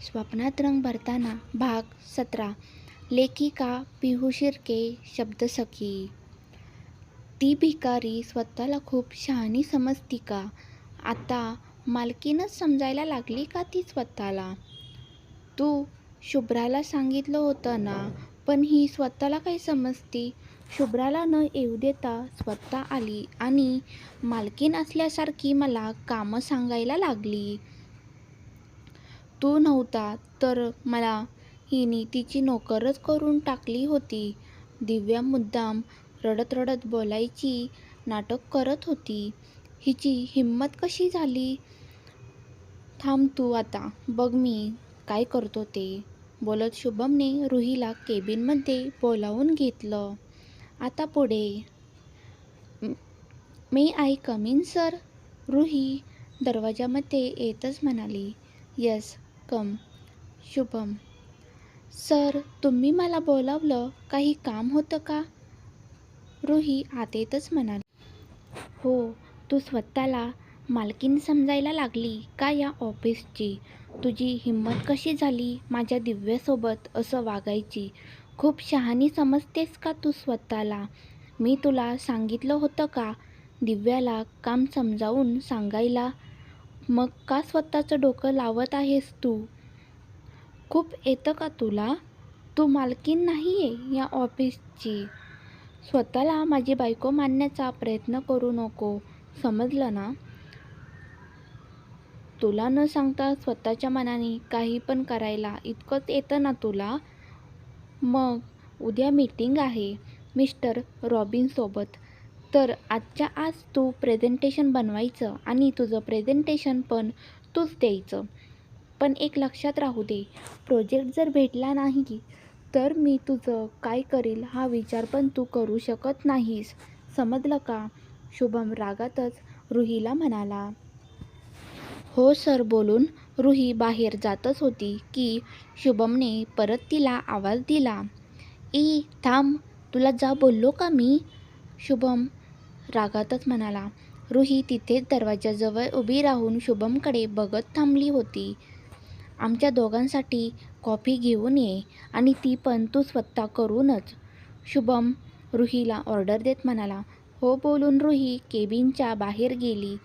स्वप्नात रंग भरताना भाग सतरा. लेखिका पिहू शिर्के शब्दसखी ती भिकारी स्वतःला खूप शहाणी समजती का? आता मालकीनच समजायला लागली का ती स्वतःला? तू शुभ्राला सांगितलं होतं ना पण ही स्वतःला काय समजती? शुभ्राला न येऊ देता स्वतः आली आणि मालकीन असल्यासारखी मला कामं सांगायला लागली. तू नव्हता तर मला हिने तिची नोकरच करून टाकली होती. दिव्या मुद्दाम रडत रडत बोलायची नाटक करत होती. हिची हिंमत कशी झाली? थांब तू आता बघ मी काय करतो ते बोलत शुभमने रुहीला केबिनमध्ये बोलावून घेतलं. आता पुढे. May I come in sir Ruhi दरवाजामध्ये येतच म्हणाली. Yes come Shubham. सर तुम्ही मला बोलावलं काही काम होतं का? रुही आतेतच म्हणाली. हो तू स्वतःला मालकीन समजायला लागली का या ऑफिसची? तुझी हिंमत कशी झाली माझ्या दिव्यासोबत असं वागायची? खूप शहाणी समजतेस का तू स्वतःला? मी तुला सांगितलं होतं का दिव्याला काम समजावून सांगायला? मग का स्वतःचं डोकं लावत आहेस तू? खूप येतं का तुला? तू मालकीन नाही आहे या ऑफिसची. स्वतःला माझी बायको मानण्याचा प्रयत्न करू नको समजलं ना? तुला न सांगता स्वतःच्या मनाने काही पण करायला इतकंच येतं ना तुला? मग उद्या मीटिंग आहे मिस्टर रॉबिनसोबत. तर आजच्या आज तू प्रेझेंटेशन बनवायचं आणि तुझं प्रेझेंटेशन पण तूच द्यायचं. पण एक लक्षात राहू दे प्रोजेक्ट जर भेटला नाही तर मी तुझं काय करील हा विचार पण तू करू शकत नाहीस. समजलं का? शुभम रागातच रुहीला म्हणाला. हो सर बोलून रुही बाहेर जातच होती की शुभमने परत तिला आवाज दिला. ई थांब तुला जा बोललो का मी? शुभम रागातच म्हणाला रुही तिथेच दरवाजाजवळ उभी राहून शुभमकडे बघत थांबली होती. आमच्या दोघांसाठी कॉफी घेऊन ये आणि ती पण तू स्वतः करूनच. शुभम रुहीला ऑर्डर देत म्हणाला हो बोलून रुही केबिनच्या बाहेर गेली.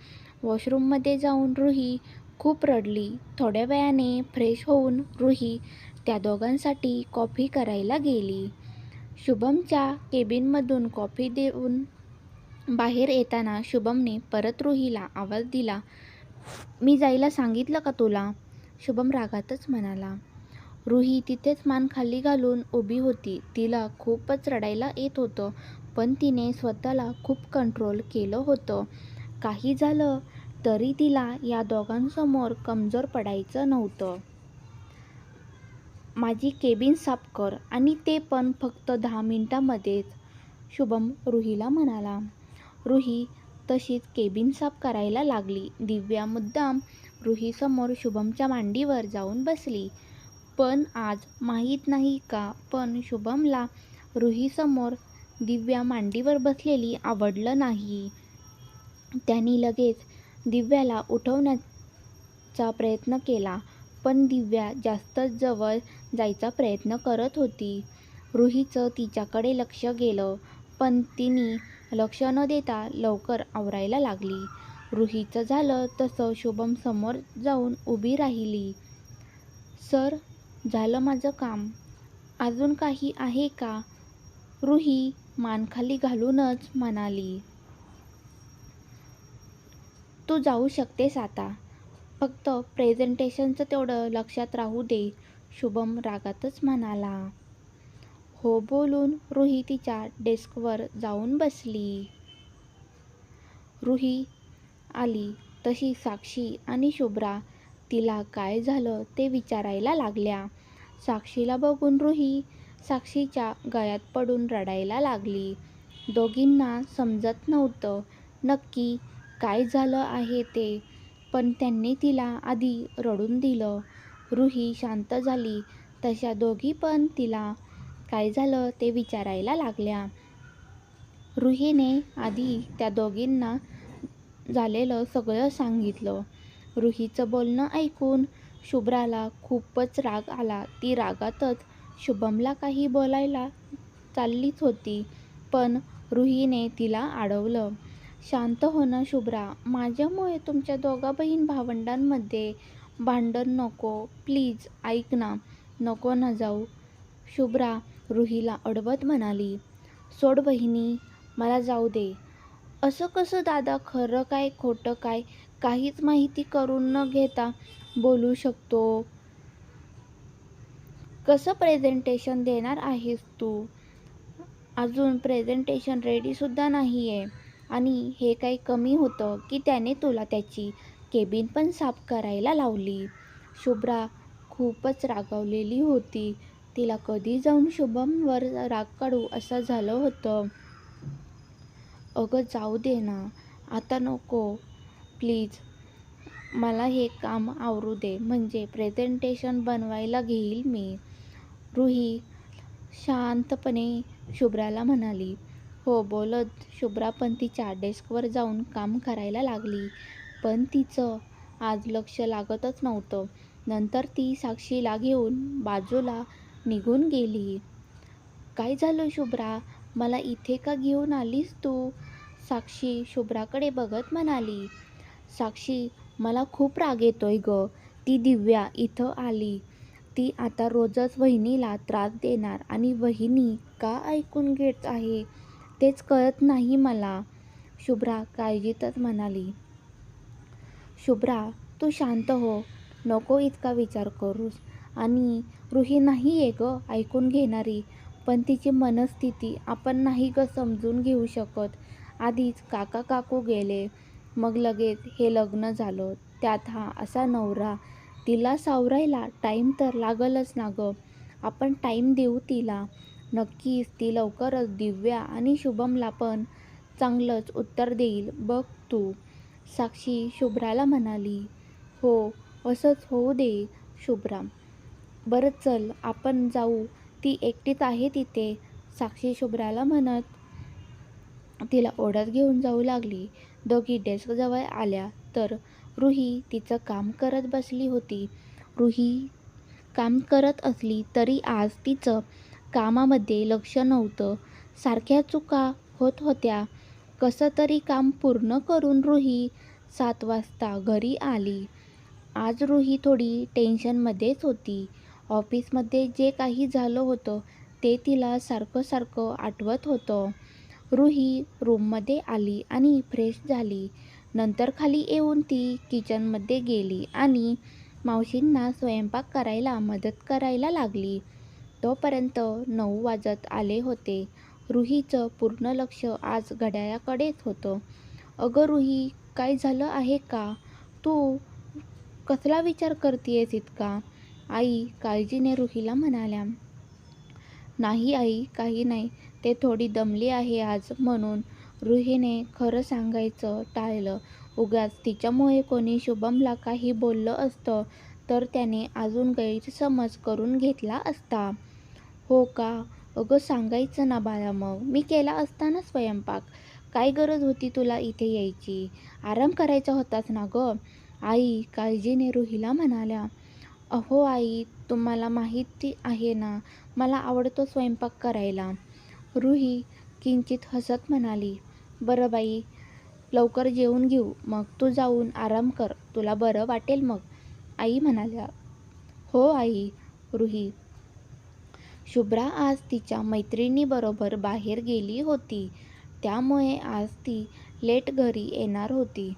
वॉशरूममध्ये जाऊन रुही खूप रडली. थोड्या वेळाने फ्रेश होऊन रुही त्या दोघांसाठी कॉफी करायला गेली. शुभमच्या केबिनमधून कॉफी देऊन बाहेर येताना शुभमने परत रुहीला आवाज दिला मी जायला सांगितलं का तुला? शुभम रागातच म्हणाला. रुही तिथेच मान खाली घालून उभी होती. तिला खूपच रडायला येत होतं पण तिने स्वतःला खूप कंट्रोल केलं होतं. काही झालं तरी तिला या दोघांसमोर कमजोर पडायचं नव्हतं. माझी केबिन साफ कर आणि ते पण फक्त दहा मिनटामध्येच शुभम रुहीला म्हणाला. रुही तशीच केबिन साफ करायला लागली. दिव्या मुद्दाम रुहीसमोर शुभमच्या मांडीवर जाऊन बसली. पण आज माहीत नाही का? पण शुभमला रुहीसमोर दिव्या मांडीवर बसलेली आवडलं नाही. त्यांनी लगेच दिव्याला उठवण्याचा प्रयत्न केला पण दिव्या जास्त जवळ जायचा प्रयत्न करत होती. रुहीचं तिच्याकडे लक्ष गेलं पण तिने लक्ष न देता लवकर आवरायला लागली. रुहीचं झालं तसं शुभम समोर जाऊन उभी राहिली. सर झालं माझं काम. अजून काही आहे का? रुही मानखाली घालूनच म्हणाली. तू जाऊ शकतेस आता. फक्त प्रेझेंटेशनचं तेवढं लक्षात राहू दे शुभम रागातच म्हणाला. हो बोलून रुही तिच्या डेस्कवर जाऊन बसली. रुही आली तशी साक्षी आणि शुभ्रा तिला काय झालं ते विचारायला लागल्या. साक्षीला बघून रुही साक्षीच्या गळ्यात पडून रडायला लागली. दोघींना समजत नव्हतं नक्की काय झालं आहे ते पण त्यांनी तिला आधी रडून दिलं. रुही शांत झाली. तशा दोघी पण तिला काय झालं ते विचारायला लागल्या. रुहीने आधी त्या दोघींना झालेलं सगळं सांगितलं. रुहीचं बोलणं ऐकून शुभ्राला खूपच राग आला. ती रागातच शुभमला काही बोलायला चाललीच होती पण रुहीने तिला अडवलं शांत होणं शुभ्रा माझ्यामुळे तुमच्या दोघा बहीण भावंडांमध्ये भांडण नको. प्लीज ऐक ना. नको ना जाऊ. शुभ्रा रुहीला अडवत म्हणाली सोड बहिणी मला जाऊ दे. असं कसं दादा खरं काय खोटं काय काहीच माहिती करून न घेता बोलू शकतो? कसं प्रेझेंटेशन देणार आहेस तू? अजून प्रेझेंटेशन रेडीसुद्धा नाही आहे आणि हे काही कमी होतं की त्याने तुला त्याची केबिन पण साफ करायला लावली? शुभ्रा खूपच रागावलेली होती. तिला कधी जाऊन शुभमवर राग काढू असं झालं होतं. अगं जाऊ दे ना. आता नको. प्लीज मला हे काम आवरू दे. म्हणजे प्रेझेंटेशन बनवायला घेईल मी. रुही शांतपणे शुभ्राला म्हणाली. हो बोलत शुभ्रा पण तिच्या डेस्कवर जाऊन काम करायला लागली. पण तिचं आज लक्ष लागतच नव्हतं. नंतर ती साक्षीला घेऊन बाजूला निघून गेली. काय झालं शुभ्रा? मला इथे का घेऊन आलीस तू? साक्षी शुभ्राकडे बघत म्हणाली. साक्षी मला खूप राग येतोय ग. ती दिव्या इथं आली. ती आता रोजच वहिनीला त्रास देणार आणि वहिनी का ऐकून घेत आहे तेच कळत नाही मला शुभ्रा काळजीतच म्हणाली. शुभ्रा तू शांत हो. नको इतका विचार करूस. आणि रुही नाही आहे ग ऐकून घेणारी. पण तिची मनस्थिती आपण नाही ग समजून घेऊ शकत. आधीच काका काकू गेले. मग लगेच हे लग्न झालं. त्यात हा असा नवरा. तिला सावरायला टाईम तर लागलच ना गं. आपण टाईम देऊ तिला. नक्कीच ती लवकरच दिव्या आणि शुभमला पण चांगलंच उत्तर देईल. बघ तू. साक्षी शुभ्राला म्हणाली. हो असंच होऊ दे शुभ्रा. बरं चल आपण जाऊ. ती एकटीच आहे तिथे साक्षी शुभ्राला म्हणत. तिला ओढत घेऊन जाऊ लागली. दोघी डेस्कजवळ आल्या. तर रुही तिचं काम करत बसली होती. रुही काम करत असली तरी आज तिचं कामामध्ये लक्ष नव्हतं. सारख्या चुका होत होत्या. कसं तरी काम पूर्ण करून रुही सात वाजता घरी आली. आज रुही थोडी टेन्शनमध्येच होती. ऑफिसमध्ये जे काही झालं होतं ते तिला सारखं सारखं आठवत होतं. रुही रूममध्ये आली आणि फ्रेश झाली. नंतर खाली येऊन ती किचनमध्ये गेली आणि मावशींना स्वयंपाक करायला मदत करायला लागली. तोपर्यंत नऊ वाजत आले होते. रुहीचं पूर्ण लक्ष आज घड्याळाकडेच होतं. अगं रुही काय झालं आहे का? तू कसला विचार करतेयस इतका? आई काळजीने रुहीला म्हणाल्या. नाही आई काही नाही. ते थोडी दमली आहे आज म्हणून रुहीने खरं सांगायचं टाळलं. उगाच तिच्यामुळे कोणी शुभमला काही बोललं असतं तर त्याने अजून गैरसमज करून घेतला असता. हो का? अगं सांगायचं ना बाळा मग. मी केला असता ना स्वयंपाक. काय गरज होती तुला इथे यायची? आराम करायचा होताच ना गं? आई काळजीने रुहीला म्हणाल्या. अहो आई तुम्हाला माहिती आहे ना मला आवडतो स्वयंपाक करायला. रुही किंचित हसत म्हणाली बरं बाई लवकर जेवून घेऊ मग तू जाऊन आराम कर तुला बरं वाटेल मग आई म्हणाल्या. हो आई रुही. शुभ्रा आज तिच्या मैत्रिणीबरोबर बाहेर गेली होती. त्यामुळे आज ती लेट घरी येणार होती.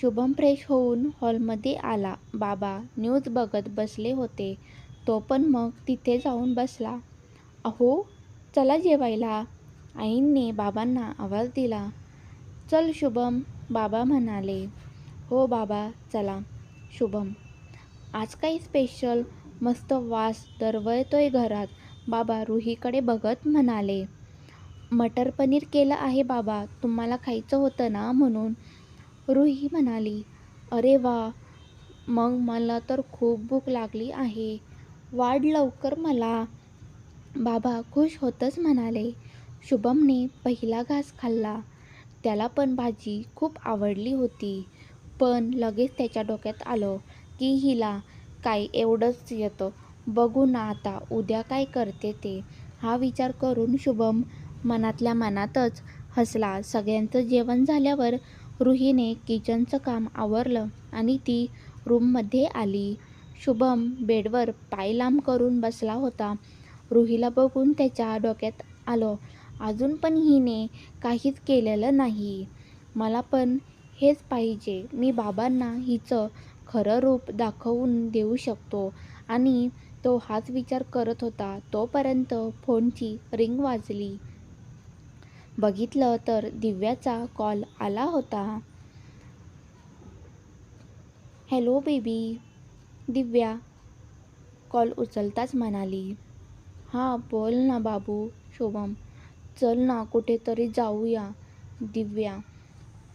शुभम फ्रेश होऊन हॉलमध्ये आला. बाबा न्यूज बघत बसले होते. तो पण मग तिथे जाऊन बसला. अहो चला जेवायला. आईंनी बाबांना आवाज दिला. चल शुभम बाबा म्हणाले. हो बाबा चला. शुभम आज काही स्पेशल मस्त वास दरवळतोय घरात. बाबा रुहीकडे बघत म्हणाले. मटर पनीर केलं आहे बाबा. तुम्हाला खायचं होतं ना म्हणून. रुही म्हणाली अरे वा मग मला तर खूप भूक लागली आहे. वाढ लवकर मला. बाबा खुश होतच म्हणाले. शुभमने पहिला घास खाल्ला. त्याला पण भाजी खूप आवडली होती. पण लगेच त्याच्या डोक्यात आलं की हिला काय एवढंच येतं. बघू ना आता उद्या काय करते ते. हा विचार करून शुभम मनातल्या मनातच हसला. सगळ्यांचं जेवण झाल्यावर रुहीने किचनचं काम आवरलं आणि ती रूममध्ये आली. शुभम बेडवर पाय लांब करून बसला होता. रुहीला बघून त्याच्या डोक्यात आलं अजून पण हिने काहीच केलेलं नाही. मला पण हेच पाहिजे. मी बाबांना हिचं खरं रूप दाखवून देऊ शकतो. आणि तो हाच विचार करत होता. तोपर्यंत फोनची रिंग वाजली. बघितलं तर दिव्याचा कॉल आला होता. Hello baby. दिव्या. कॉल उचलताच म्हणाली. हां बोल ना बाबू शुभम. चल ना कुठेतरी जाऊया. दिव्या.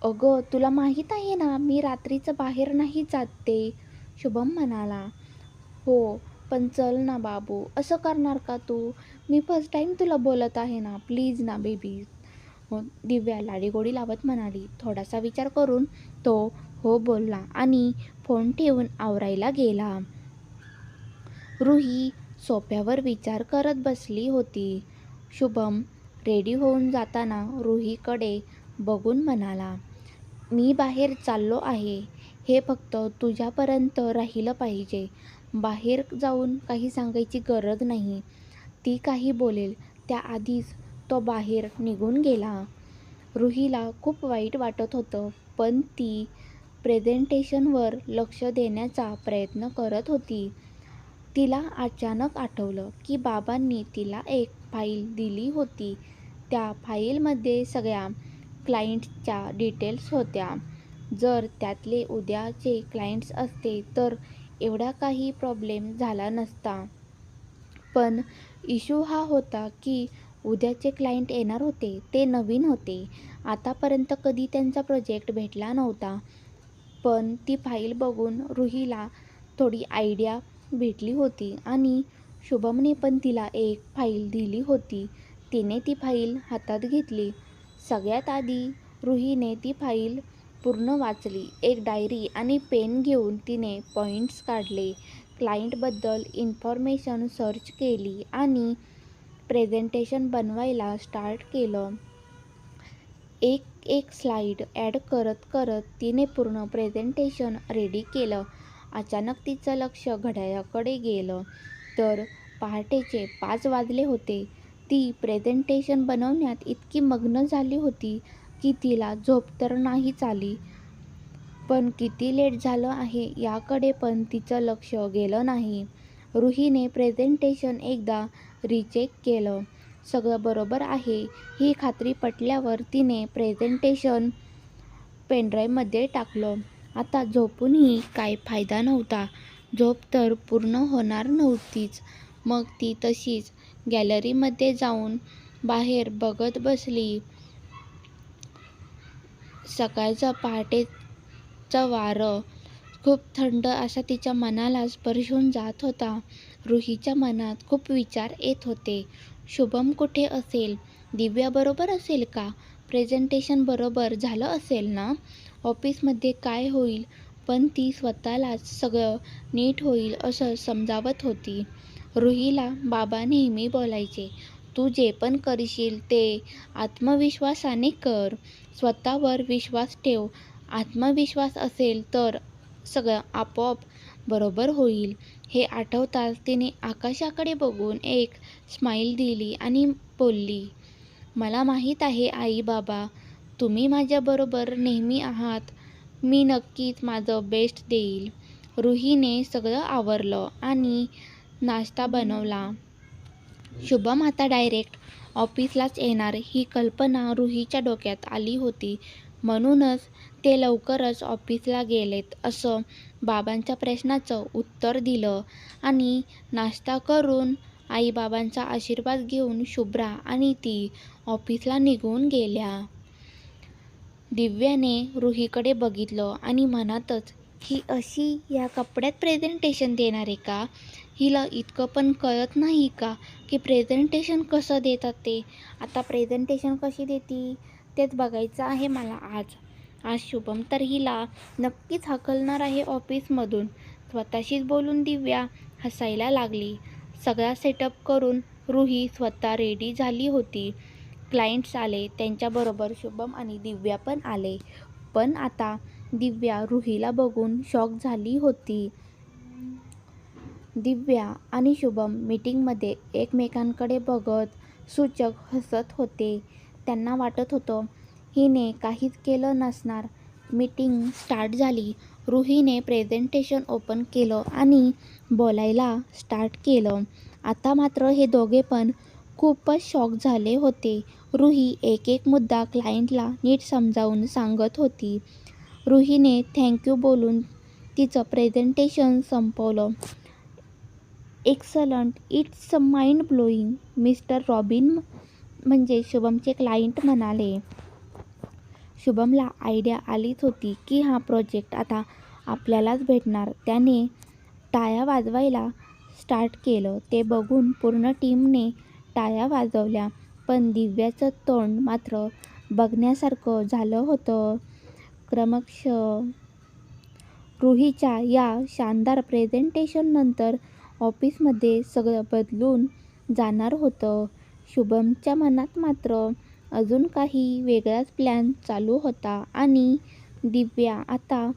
अगं तुला माहीत आहे ना मी रात्रीचं बाहेर नाही जाते शुभम म्हणाला. हो पण चल ना बाबू असं करणार का तू? मी फर्स्ट टाईम तुला बोलत आहे ना प्लीज ना बेबी. हो दिव्या लाडीगोडी लावत म्हणाली थोडासा विचार करून तो हो बोलला आणि फोन ठेवून आवरायला गेला. रुही सोफ्यावर विचार करत बसली होती. शुभम रेडी होऊन जाताना रुहीकडे बघून म्हणाला मी बाहेर चाललो आहे. हे फक्त तुझ्यापर्यंत राहिलं पाहिजे. बाहेर जाऊन काही सांगायची गरज नाही. ती काही बोलेल. त्याआधीच तो बाहेर निघून गेला. रुहीला खूप वाईट वाटत होतं पण ती प्रेझेंटेशनवर लक्ष देण्याचा प्रयत्न करत होती. तिला अचानक आठवलं की बाबांनी तिला एक फाईल दिली होती. त्या फाईलमध्ये सगळ्या क्लायंट्सच्या डिटेल्स होत्या. जर त्यातले उद्याचे क्लायंट्स असते तर एवढा काही प्रॉब्लेम झाला नसता. पण इशू हा होता की उद्याचे क्लायंट येणार होते ते नवीन होते. आतापर्यंत कधी त्यांचा प्रोजेक्ट भेटला नव्हता. पण ती फाईल बघून रुहीला थोडी आयडिया भेटली होती आणि शुभमने पण तिला एक फाईल दिली होती. तिने ती फाईल हातात घेतली. सगळ्यात आधी रुहीने ती फाईल पूर्ण वाचली. एक डायरी आणि पेन घेऊन तिने पॉईंट्स काढले. क्लायंटबद्दल इन्फॉर्मेशन सर्च केली आणि प्रेझेंटेशन बनवायला स्टार्ट केलं. एक एक स्लाईड ॲड करत करत तिने पूर्ण प्रेझेंटेशन रेडी केलं. अचानक तिचं लक्ष घड्याळाकडे गेलं. तर पहाटेचे पाच वाजले होते. ती प्रेझेंटेशन बनवण्यात इतकी मग्न झाली होती की तिला झोप तर नाहीच आली. पण किती लेट झालं आहे याकडे पण तिचं लक्ष गेलं नाही. रुहीने प्रेझेंटेशन एकदा रिचेक केलं. सगळं बरोबर आहे. ही खात्री पटल्यावर तिने प्रेझेंटेशन पेनड्राईव्हमध्ये टाकलं. आता झोपूनही काय फायदा नव्हता. झोप तर पूर्ण होणार नव्हतीच. मग ती तशीच गॅलरीमध्ये जाऊन बाहेर बघत बसली. सकाळचं पहाटेचं वारं खूप थंड असा तिच्या मनाला स्पर्शून जात होता. रुहीच्या मनात खूप विचार येत होते. शुभम कुठे असेल? दिव्याबरोबर असेल का? प्रेझेंटेशन बरोबर झालं असेल ना? ऑफिसमध्ये काय होईल? पण ती स्वतःलाच सगळं नीट होईल असं समजावत होती. रुहीला बाबा नेहमी बोलायचे. तू जे पण करशील ते आत्मविश्वासाने कर. स्वतःवर विश्वास ठेव. आत्मविश्वास असेल तर सगळं आपोआप बरोबर होईल. हे आठवताच तिने आकाशाकडे बघून एक स्माईल दिली आणि बोलली मला माहीत आहे आई बाबा तुम्ही माझ्याबरोबर नेहमी आहात. मी नक्कीच माझं बेस्ट देईल. रुहीने सगळं आवरलं आणि नाश्ता बनवला. शुभम आता डायरेक्ट ऑफिसलाच येणार ही कल्पना रुहीच्या डोक्यात आली होती. म्हणूनच ते लवकरच ऑफिसला गेलेत असं बाबांच्या प्रश्नाचं उत्तर दिलं आणि नाश्ता करून आईबाबांचा आशीर्वाद घेऊन शुभ्रा आणि ती ऑफिसला निघून गेल्या. दिव्याने रुहीकडे बघितलं आणि मनातच ही अशी या कपड्यात प्रेझेंटेशन देणार आहे का? हिला इतकं पण कळत नाही का की प्रेझेंटेशन कसं देतात ते? आता प्रेझेंटेशन कशी देती? तेच बघायचं आहे मला आज आज शुभम तर हिला नक्कीच हकलणार आहे ऑफिसमधून स्वतःशीच बोलून दिव्या हसायला लागली. सगळा सेटअप करून रुही स्वतः रेडी झाली होती. क्लायंट्स आले. त्यांच्याबरोबर शुभम आणि दिव्या पण आले. पण आता दिव्या रुहीला बघून शॉक झाली होती. दिव्या आणि शुभम मीटिंगमध्ये एकमेकांकडे बघत सूचक हसत होते. त्यांना वाटत होतं हिने काहीच केलं नसणार. मीटिंग स्टार्ट झाली. रुहीने प्रेझेंटेशन ओपन केलं आणि बोलायला स्टार्ट केलं. आता मात्र हे दोघे पण खूपच शॉक झाले होते. रुही एक एक मुद्दा क्लायंटला नीट समजावून सांगत होती. रुहीने थँक यू बोलून तिचं प्रेझेंटेशन संपवलं. Excellent it's mind blowing mister Robin म्हणजे शुभमचे क्लायंट म्हणाले. शुभमला आयडिया आलीच होती की हा प्रोजेक्ट आता आपल्यालाच भेटणार. त्याने टाया वाजवायला स्टार्ट केलं. ते बघून पूर्ण टीमने टाया वाजवल्या. पण दिव्याचं तोंड मात्र बघण्यासारखं झालं होतं. क्रमक्ष रुहीच्या या शानदार प्रेझेंटेशननंतर ऑफिसमध्ये सगळं बदलून जाणार होतं. शुभमच्या मनात मात्र अजून काही वेगळाच प्लॅन चालू होता आणि दिव्या आता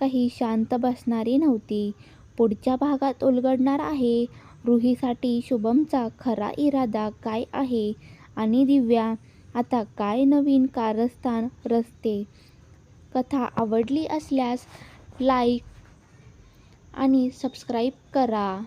काही शांत बसणारी नव्हती. पुढच्या भागात उलगडणार आहे रुहीसाठी शुभमचा खरा इरादा काय आहे आणि दिव्या आता काय नवीन कारस्थान रचते. कथा आवडली असल्यास लाईक आणि सबस्क्राईब करा.